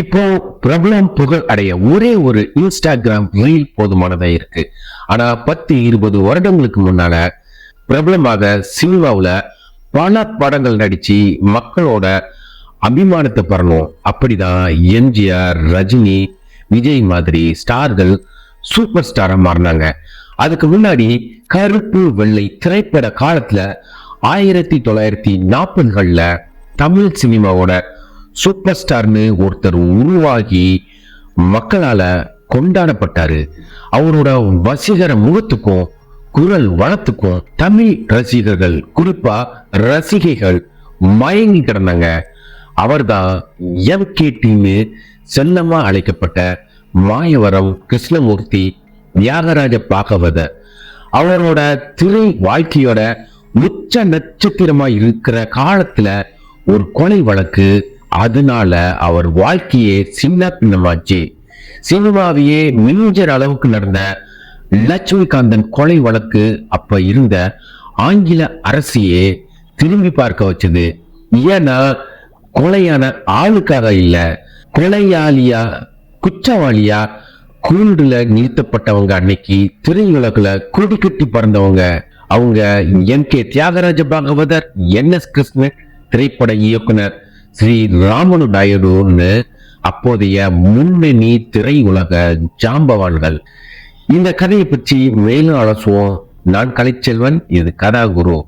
இப்போ பிரபலம் புகழ் அடைய ஒரே ஒரு இன்ஸ்டாகிராம் ரீல் போதுமானதா இருக்கு. ஆனா பத்து இருபது வருடங்களுக்கு முன்னால பிரபலமாக சினிமாவில் பல படங்கள் நடிச்சு மக்களோட அபிமானத்தை பெறணும் அப்படிதான் எம்ஜிஆர் ரஜினி விஜய் மாதிரி ஸ்டார்கள் சூப்பர் ஸ்டாரா மாறினாங்க. அதுக்கு முன்னாடி கருப்பு வெள்ளை திரைப்பட காலத்துல ஆயிரத்தி தொள்ளாயிரத்தி நாற்பதுகள்ல தமிழ் சினிமாவோட சூப்பர் ஸ்டார்னு ஒருத்தர் உருவாகி மக்களால கொண்டாடப்பட்டாரு. அவரோட வசீகர முகத்துக்கும் குரல் வளத்துக்கும் தமிழ் ரசிகர்கள் குறிப்பா ரசிகைகள் மயங்கி கிடந்தாங்க அவர்தான் எம் கேட்டின்னு செல்லமா அழைக்கப்பட்ட மாயவரம் கிருஷ்ணமூர்த்தி தியாகராஜ பாகவத. அவரோட திரை வாழ்க்கையோட உச்ச நட்சத்திரமா இருக்கிற காலத்துல ஒரு கொலை வழக்கு அதனால அவர் வாழ்க்கையே சின்ன பின்னமாச்சு. சினிமாவையே மிஞ்சர் அளவுக்கு நடந்த லட்சுமிகாந்தன் கொலை வழக்கு அப்ப இருந்த ஆங்கில அரசியே திரும்பி பார்க்க வச்சது. ஏன்னா கொலையான ஆளுக்காக இல்ல கொலையாளியா குற்றவாளியா கூண்டுல நிறுத்தப்பட்டவங்க அன்னைக்கு திரையுலகில் குடி கட்டி பறந்தவங்க. அவங்க N K Thyagaraja Bhagavathar N S Krishnan திரைப்பட இயக்குனர். ஸ்ரீ ராமனு நாயுடுன்னு அப்போதைய முன்னணி திரையுலக ஜாம்பவான்கள். இந்த கதையை பற்றி மேலும் அலசுவோம் நான் கலைச்செல்வன் இது கதாகுரு.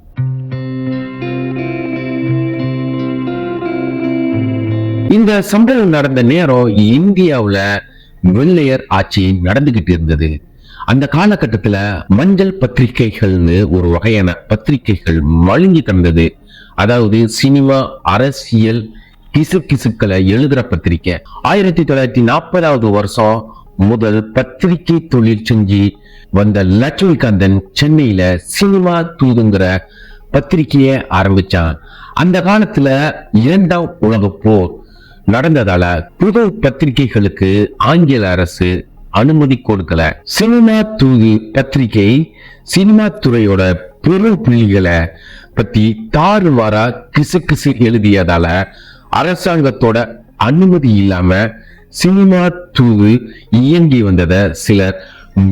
இந்த சம்பவம் நடந்த நேரம் இந்தியாவுல வெள்ளையர் ஆட்சி நடந்துகிட்டு இருந்தது. அந்த காலகட்டத்துல மஞ்சள் பத்திரிகைகள்னு ஒரு வகையான பத்திரிகைகள் மழுங்கி கிடந்தது. அதாவது சினிமா அரசியல் கிசு கிசுக்களை எழுதுற பத்திரிக்கை. ஆயிரத்தி தொள்ளாயிரத்தி நாற்பதாவது வருஷம் முதல் பத்திரிகை தொழில் செஞ்சு வந்த லட்சுமிகாந்தன் சென்னையில சினிமா தூதுங்கிற பத்திரிகையை ஆரம்பிச்சான். அந்த காலத்துல இரண்டாம் உலக போர் நடந்ததால புது பத்திரிகைகளுக்கு ஆங்கில அரசு அனுமதி கொடுக்கல. சினிமா தூது பத்திரிகை சினிமா துறையோட பெரும் புள்ளிகளை பத்தி தாறுவாரா கிசு கிசு எழுதியதால அரசாங்கத்தோட அனுமதி இல்லாம சினிமா தூது இயங்கி வந்ததை சிலர்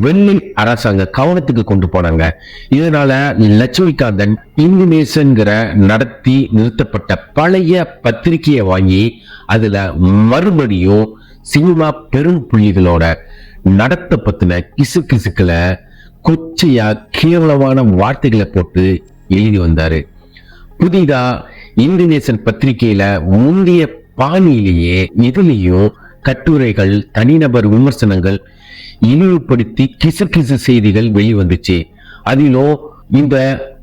வெள்ளை அரசாங்க கவனத்துக்கு கொண்டு போனாங்க. இதனால லட்சுமிகாந்தன் இந்துநேசன்கிற நடத்தி நிறுத்தப்பட்ட பழைய பத்திரிகையை வாங்கி அதுல மறுபடியும் சினிமா பெரும் புள்ளிகளோட நடத்த பத்தின கிசு கிசுக்களை கொச்சையா கேவலமான வார்த்தைகளை போட்டு எழுதி வந்தாரு. புதிதா இந்தியநேசன் பத்திரிகையில முந்தைய பாணியிலேயே இதுலேயும் கட்டுரைகள் தனிநபர் விமர்சனங்கள் இழிவுபடுத்தி கிசு கிசு செய்திகள் வெளிவந்துச்சு. அதிலும் இந்த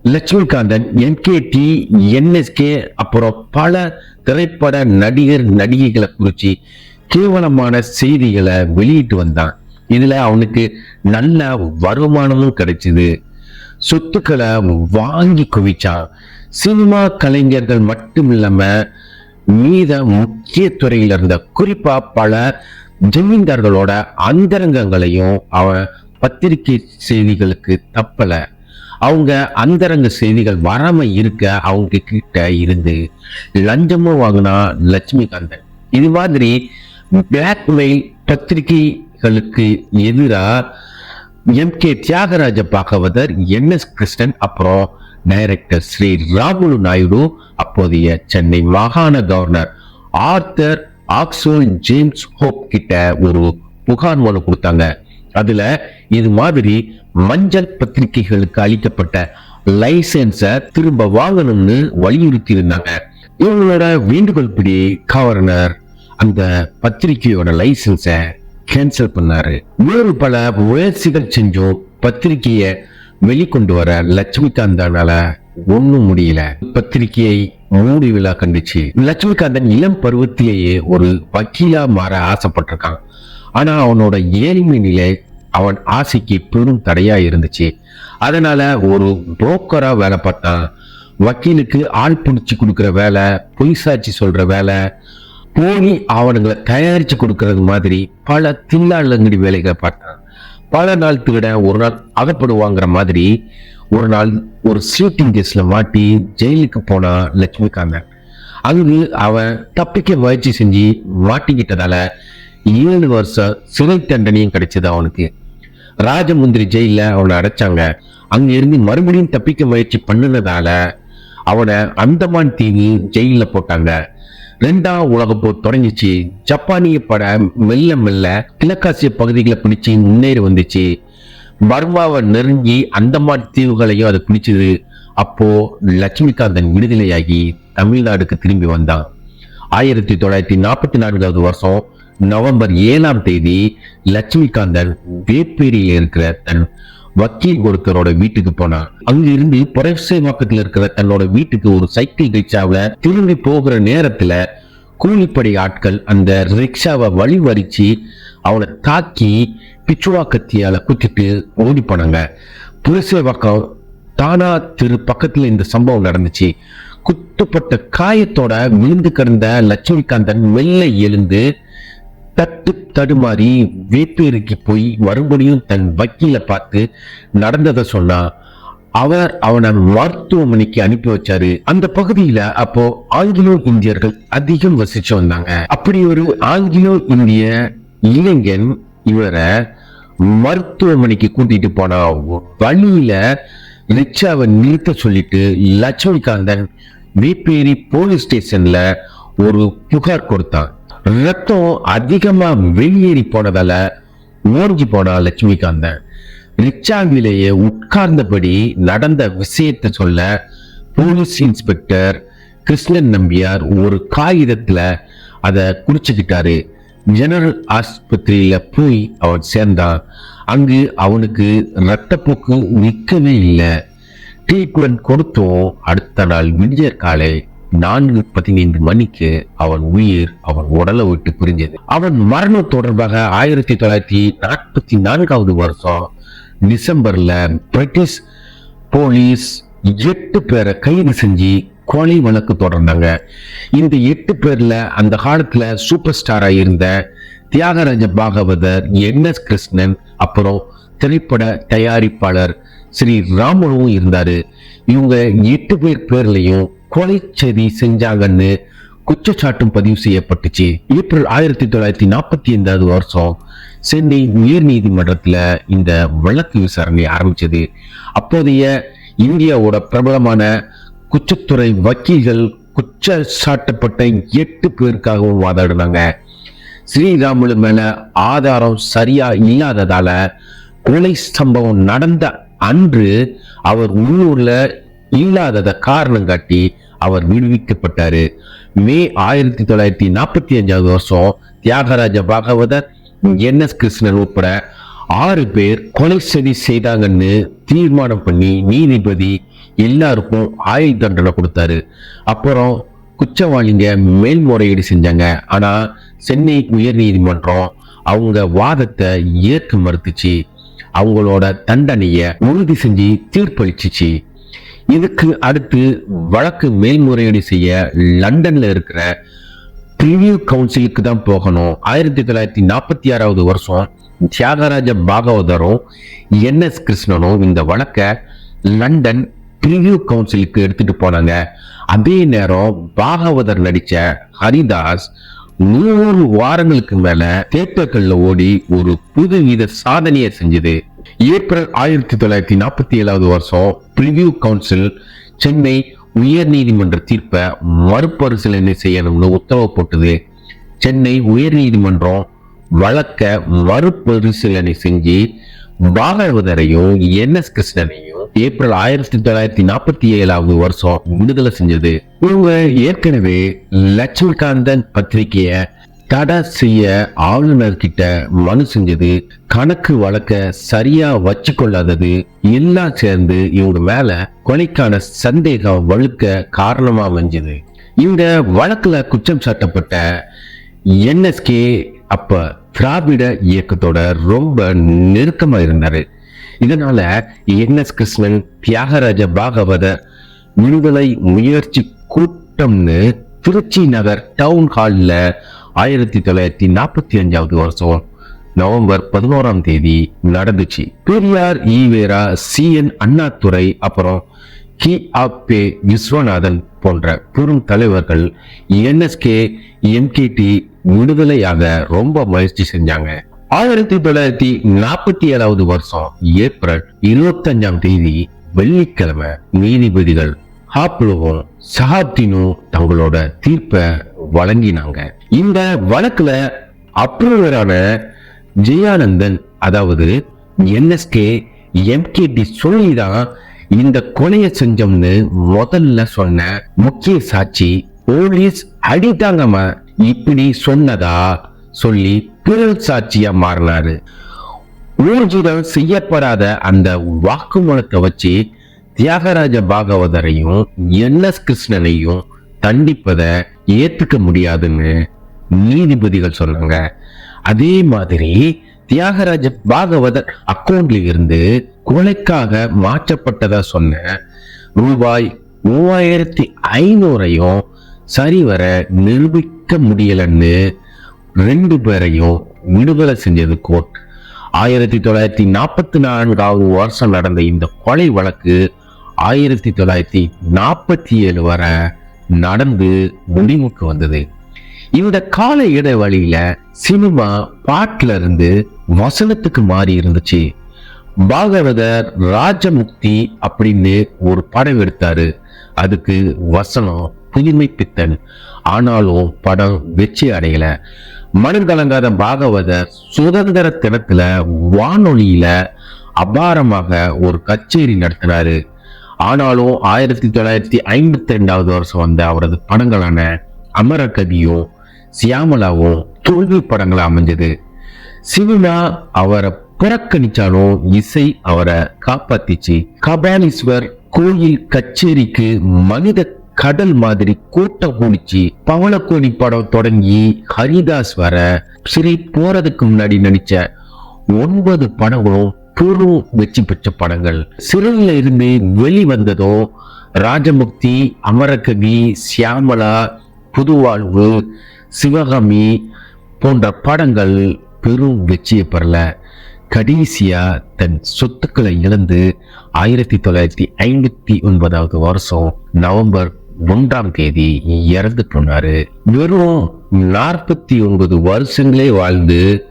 லட்சுமிகாந்தன் என்கேடி என்எஸ்கே அப்புறம் பல திரைப்பட நடிகர் நடிகைகளை குறிச்சு கேவலமான செய்திகளை வெளியிட்டு வந்தான். இதுல அவனுக்கு நல்ல வருமானமும் கிடைச்சது. சொத்துக்களை வாங்கி குவிச்சான் சினிமா கலைஞர்கள் மட்டும் இல்லாம மீத முக்கிய துறையில இருந்த குறிப்பா பல ஜமீன்தார்களோட அந்தரங்கங்களையும் அவன் பத்திரிகை செய்திகளுக்கு தப்பல. அவங்க அந்தரங்க செய்திகள் வராம இருக்க அவங்க கிட்ட இருந்து லஞ்சமும் வாங்கினா லட்சுமிகாந்தன். இது மாதிரி பிளாக்மெயில் பத்திரிகைகளுக்கு எதிராக M K Thyagaraja Bhagavathar N S Krishnan அப்புறம் டைரக்டர் ஸ்ரீ ராமுலு நாயுடு அப்போதைய சென்னை மாகாண கவர்னர். ஆர்த்தர் ஆக்ஸோ ஜேம்ஸ் ஹோப் கிட்ட ஒரு புகார் மனு கொடுத்தாங்க. அதுல இது மாதிரி மஞ்சள் பத்திரிகைகளுக்கு அளிக்கப்பட்ட லைசன்ஸை திரும்ப வாங்கணும்னு வலியுறுத்தி இருந்தாங்க இவங்களோட வேண்டுகோள் படி கவர்னர் அந்த பத்திரிகையோட லைசன்ஸை கேன்சல் பண்ணாரு. வேறு பல முயற்சிகள் செஞ்சும் பத்திரிகையை வெளிக்கொண்டு வர லட்சுமிகாந்தானால ஒன்றும் முடியல. பத்திரிகையை மூடி விழா கண்டுச்சு. லட்சுமிகாந்தன் இளம் பருவத்திலேயே ஒரு வக்கீலா மாற ஆசைப்பட்டிருக்கான். ஆனா அவனோட ஏழ்மை நிலை அவன் ஆசைக்கு பெரும் தடையா இருந்துச்சு. அதனால ஒரு புரோக்கரா வேலை பார்த்தான். வக்கீலுக்கு ஆள் பிடிச்சி கொடுக்குற வேலை பொய் சாட்சி சொல்ற வேலை போலி ஆவணங்களை தயாரித்து கொடுக்கறது மாதிரி பல தில்லாலங்கடி வேலைகளை பார்த்தான் பல நாள் திருட ஒரு நாள் அகப்படுவாங்கிற மாதிரி ஒரு நாள் ஒரு ஷூட்டிங் கேஸில் மாட்டி ஜெயிலுக்கு போனா லட்சுமிகாந்தன். அங்கு அவன் தப்பிக்க முயற்சி செஞ்சு மாட்டிக்கிட்டதால ஏழு வருஷம் சிறை தண்டனையும் கிடைச்சது அவனுக்கு. ராஜமுந்திரி ஜெயிலில் அவனை அடைச்சாங்க. அங்கிருந்து மறுபடியும் தப்பிக்க முயற்சி பண்ணுனதால அவனை அந்தமான் தீவு ஜெயிலில் போட்டாங்க. ரெண்டாம் உலக போர் தொடங்கிச்சு. ஜப்பானிய படை மெல்ல மெல்ல கிழக்காசிய பகுதிகளை பிடிச்சு முன்னேறி வந்துச்சு. பர்மாவை நெருங்கி அந்தமான் தீவுகளையும் அதை பிடிச்சது. அப்போ லட்சுமிகாந்தன் விடுதலையாகி தமிழ்நாடுக்கு திரும்பி வந்தான். ஆயிரத்தி தொள்ளாயிரத்தி நாற்பத்தி நான்காவது வருஷம் நவம்பர் ஏழாம் தேதி லட்சுமிகாந்தன் வேப்பேரியில் இருக்கிற தன் வக்கீல் ஒருத்தரோட வீட்டுக்கு போனான் அங்க இருந்து புரட்சிவாக்கத்தில் இருக்கிற தன்னோட வீட்டுக்கு ஒரு சைக்கிள் ரிக்ஷாவில திரும்பி போகிற நேரத்துல கூலிப்படை ஆட்கள் அந்த ரிக்ஷாவை வழிவரிச்சு அவனை தாக்கி பிச்சுவா கத்தியால குத்திட்டு ஓடி போனாங்க. புரட்சிவாக்கம் தானா திரு பக்கத்துல இந்த சம்பவம் நடந்துச்சு. குத்துப்பட்ட காயத்தோட விழுந்து கிடந்த லட்சுமிகாந்தன் மெல்ல எழுந்து தட்டு தடுமாறி வேப்பேரிக்கு போய் மறுபடியும் தன் வக்கீல பார்த்து நடந்ததை சொன்னா அவர் அவனை மருத்துவமனைக்கு அனுப்பி வச்சாரு. அந்த பகுதியில அப்போ ஆங்கிலோ இந்தியர்கள் அதிகம் வசிச்சு வந்தாங்க. அப்படி ஒரு ஆங்கிலோ இந்திய இளைஞன் இவரை மருத்துவமனைக்கு கூட்டிட்டு போனா வழியில ரிக்ஷாவை நிறுத்த சொல்லிட்டு லட்சுமிகாந்தன் வேப்பேரி போலீஸ் ஸ்டேஷன்ல ஒரு புகார் கொடுத்தான். ரத்தம் அதிகமா வெளியேறி போனதால ஓஞ்சி போனா லட்சுமிகாந்தன் ரிக்ஷாவிலேயே உட்கார்ந்தபடி நடந்த விஷயத்தை சொல்ல போலீஸ் இன்ஸ்பெக்டர் கிருஷ்ணன் நம்பியார் ஒரு காகிதத்துல அதை குடிச்சுக்கிட்டாரு ஜெனரல் ஆஸ்பத்திரியில போய் அவன் சேர்ந்தான். அங்கு அவனுக்கு ரத்தப்போக்கு நிற்கவே இல்லை. ட்ரீட்மெண்ட் கொடுத்தோம். அடுத்த நாள் விடியற் காலை நான்கு பதினைந்து மணிக்கு அவன் உயிர் அவன் உடலை விட்டு பிரிஞ்சது அவன் மரணம் தொடர்பாக ஆயிரத்தி தொள்ளாயிரத்தி நாற்பத்தி நான்காவது வருஷம் டிசம்பர்ல பிரிட்டிஷ் போலீஸ் எட்டு பேரை கைது செஞ்சு கொலை வழக்கு தொடர்ந்தாங்க. இந்த எட்டு பேர்ல அந்த காலத்துல சூப்பர் ஸ்டாரா இருந்த தியாகராஜ பாகவதர் என் எஸ் கிருஷ்ணன் அப்புறம் திரைப்பட தயாரிப்பாளர் ஸ்ரீ ராமனும் இருந்தாரு. இவங்க எட்டு பேர் பேர்லையும் கொலை செய்தி செஞ்சாங்கன்னு குற்றச்சாட்டும் பதிவு செய்யப்பட்டுச்சு. ஏப்ரல் ஆயிரத்தி தொள்ளாயிரத்தி நாற்பத்தி ஐந்தாவது வருஷம் சென்னை உயர் நீதிமன்றத்தில் இந்த வழக்கு விசாரணை ஆரம்பித்தது அப்போதைய இந்தியாவோட பிரபலமான குற்றத்துறை வக்கீல்கள் குற்ற சாட்டப்பட்ட எட்டு பேருக்காகவும் வாதாடினாங்க. ஸ்ரீராமுலு மேல ஆதாரம் சரியா இல்லாததால கொலை சம்பவம் நடந்த அன்று அவர் உள்ளூர்ல இல்லாதத காரணம் காட்டி அவர் விடுவிக்கப்பட்டாரு. மே ஆயிரத்தி தொள்ளாயிரத்தி நாற்பத்தி அஞ்சாவது வருஷம் தியாகராஜ பாகவதர் என். எஸ். கிருஷ்ணன் உட்பட ஆறு பேர் கொலை சதி செய்தாங்கன்னு தீர்மானம் பண்ணி நீதிபதி எல்லாருக்கும் ஆயுள் தண்டனை கொடுத்தாரு. அப்புறம் குற்றவாளிங்க மேல்முறையீடு செஞ்சாங்க. ஆனால் சென்னை உயர் நீதிமன்றம் அவங்க வாதத்தை ஏற்க மறுத்துச்சு. அவங்களோட தண்டனையை உறுதி செஞ்சு தீர்ப்பளிச்சிச்சு. இதுக்கு அடுத்து வழக்கு மேல்முறையீடு செய்ய லண்டன்ல இருக்கிற பிரிவியூ கவுன்சிலுக்கு தான் போகணும். ஆயிரத்தி தொள்ளாயிரத்தி நாற்பத்தி ஆறாவது வருஷம் தியாகராஜ பாகவதரும் என் எஸ் கிருஷ்ணனும் இந்த வழக்கை லண்டன் பிரிவியூ கவுன்சிலுக்கு எடுத்துட்டு போனாங்க. அதே நேரம் பாகவதர் நடித்த ஹரிதாஸ் நூறு வாரங்களுக்கு மேல தேட்டர்களில் ஓடி ஒரு புதுவித சாதனையை செஞ்சது. ஏப்ரல் ஆயிரத்தி தொள்ளாயிரத்தி நாற்பத்தி ஏழாவது வருஷம் பிரிவியூ கவுன்சில் சென்னை உயர் நீதிமன்ற தீர்ப்பை மறுபரிசீலனை செய்யணும்னு உத்தரவு போட்டது. சென்னை உயர் நீதிமன்றம் வழக்க மறுபரிசீலனை செஞ்சு பாகவதரையும் என் எஸ் கிருஷ்ணனையும் ஏப்ரல் ஆயிரத்தி தொள்ளாயிரத்தி நாற்பத்தி ஏழாவது வருஷம் விடுதலை செஞ்சது. இவங்க ஏற்கனவே லட்சுமிகாந்தன் பத்திரிகையை தடை செய்ய ஆளுநர்கிட்ட மனு செஞ்சது கணக்கு வழக்க சரியா வச்சு கொள்ளாதது எல்லாம் சேர்ந்து இவங்க மேல கொலைக்கான சந்தேகம் வழுக்க காரணமா அமைஞ்சது இந்த வழக்குல குற்றம் சாட்டப்பட்ட என்எஸ்கே அப்ப திராவிட இயக்கத்தோட ரொம்ப நெருக்கமா இருந்தாரு. இதனால என் எஸ் கிருஷ்ணன் தியாகராஜ பாகவதர் விடுதலை முயற்சி கூட்டம்னு திருச்சி நகர் டவுன் ஹாலில் ஆயிரத்தி தொள்ளாயிரத்தி நாற்பத்தி அஞ்சாவது வருஷம் நவம்பர் பதினோராம் தேதி நடந்துச்சு. பெரியார் ஈவேரா சி என் அண்ணாதுரை அப்புறம் கி. ஆப்பே விஸ்வநாதன் போன்ற பெரும் தலைவர்கள் என்எஸ்கே எம்கேடி விடுதலையாக ரொம்ப முயற்சி செஞ்சாங்க. ஆயிரத்தி தொள்ளாயிரத்தி நாற்பத்தி ஏழாவது வருஷம் ஏப்ரல் இருபத்தஞ்சாம் தேதி வெள்ளிக்கிழமை நீதிபதிகள் ஹாப்லுவும் சஹாப்தினும் தங்களோட தீர்ப்பை வழங்கினாங்க. இந்த வழக்குல அப்ரூவரான ஜெயானந்தன் அதாவது என்எஸ்கே எம்கேடி சொல்லிதான் இந்த கொலையை செஞ்சோம்னு முதல்ல சொன்ன முக்கிய சாட்சி போலீஸ் அடித்தாங்கம்மா இப்படி சொன்னதா சொல்லி பிறல் சாட்சியா மாறினாரு. ஊர்ஜிதம் செய்யப்படாத அந்த வாக்குமூலத்தை வச்சு தியாகராஜ பாகவதரையும் என் எஸ் கிருஷ்ணனையும் தண்டிப்பதை ஏத்துக்க முடியாதுன்னு நீதிபதிகள் சொன்னாங்க. அதே மாதிரி தியாகராஜ பாகவதர் அக்கௌண்ட்ல இருந்து கொலைக்காக மாற்றப்பட்டதா சொன்ன ரூபாய் மூவாயிரத்தி ஐநூறையும் சரிவர நிரூபிக்க முடியலன்னு ரெண்டு பேரையும் விடுதலை செஞ்சது கோர்ட். ஆயிரத்தி தொள்ளாயிரத்தி நாற்பத்தி நான்காவது வருஷம் நடந்த இந்த கொலை வழக்கு ஆயிரத்தி தொள்ளாயிரத்தி நாற்பத்தி ஏழு வரை நடந்து முடிவுக்கு வந்தது. இந்த கால இடைவெளியில சினிமா பாட்டுல இருந்து வசனத்துக்கு மாறி இருந்துச்சு. பாகவதர் ராஜமுக்தி அப்படின்னு ஒரு படம் எடுத்தாரு. அதுக்கு வசனம் புதுமை பித்தன். ஆனாலும் படம் வெற்றி அடையல. மனம் கலங்காத பாகவதர் சுதந்திர தினத்துல வானொலியில அபாரமாக ஒரு கச்சேரி நடத்தினாரு. ஆனாலும் ஆயிரத்தி தொள்ளாயிரத்தி ஐம்பத்தி ரெண்டாவது வருஷம் வந்த அவரது படங்களான அமரகதியும் சியாமலாவும் தோல்வி படங்களாக அமைஞ்சது. சிவனா அவரை புறக்கணிச்சாலும் இசை அவரை காப்பாத்திச்சு. கபாலீஸ்வர் கோயில் கச்சேரிக்கு மனித கடல் மாதிரி கூட்டம் குளிச்சு பவளக்கோணி படம் தொடங்கி ஹரிதாஸ் வர சிறை போறதுக்கு முன்னாடி நடிச்ச ஒன்பது படங்களும் பெரும் வெற்றி பெற்ற படங்கள். சிறுவில் இருந்து வெளிவந்ததோ ராஜமுக்தி அமரகவி சியாமலா புதுவாழ்வு சிவகாமி போன்ற படங்கள் பெரும் வெற்றியை பெறல. கடைசியா தன் சொத்துக்களை இழந்து ஆயிரத்தி தொள்ளாயிரத்தி ஐம்பத்தி ஒன்பதாவது வருஷம் நவம்பர் ஒன்றாம் தேதி இறந்து போனாரு. வெறும் நாற்பத்தி ஒன்பது வருஷங்களே வாழ்ந்து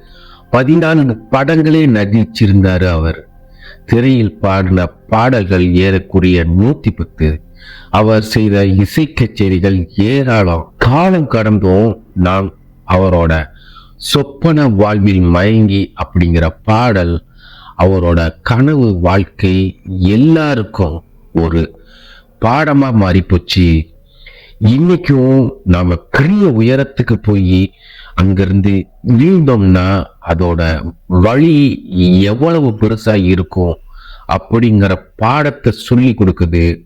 பதினான்கு படங்களே நடிச்சிருந்தார் அவர். திரையில் பாடின பாடல்கள் ஏறக்குரிய நூத்தி பத்து அவர் செய்த இசை கச்சேரிகள் ஏராளம். காலம் கடந்தும் நான் அவரோட சொப்பன வாழ்வில் மயங்கி அப்படிங்கிற பாடல் அவரோட கனவு வாழ்க்கை எல்லாருக்கும் ஒரு பாடமாக மாறிப்போச்சு. இன்னைக்கும் நாம் பெரிய உயரத்துக்கு போய் அங்கிருந்து வீழ்ந்தோம்னா அதோட வழி எவ்வளவு பெருசாக இருக்கும் அப்படிங்கிற பாடத்தை சொல்லி கொடுக்குது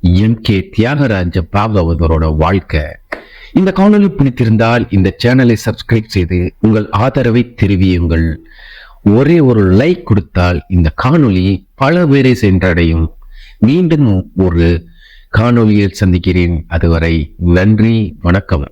எம் கே தியாகராஜ பாகவதரோட வாழ்க்கை. இந்த காணொலி பிடித்திருந்தால் இந்த சேனலை சப்ஸ்கிரைப் செய்து உங்கள் ஆதரவை தெரிவியுங்கள். ஒரே ஒரு லைக் கொடுத்தால் இந்த காணொலி பல பேரை சென்றடையும். மீண்டும் ஒரு காணொலியில் சந்திக்கிறேன். அதுவரை நன்றி வணக்கம்.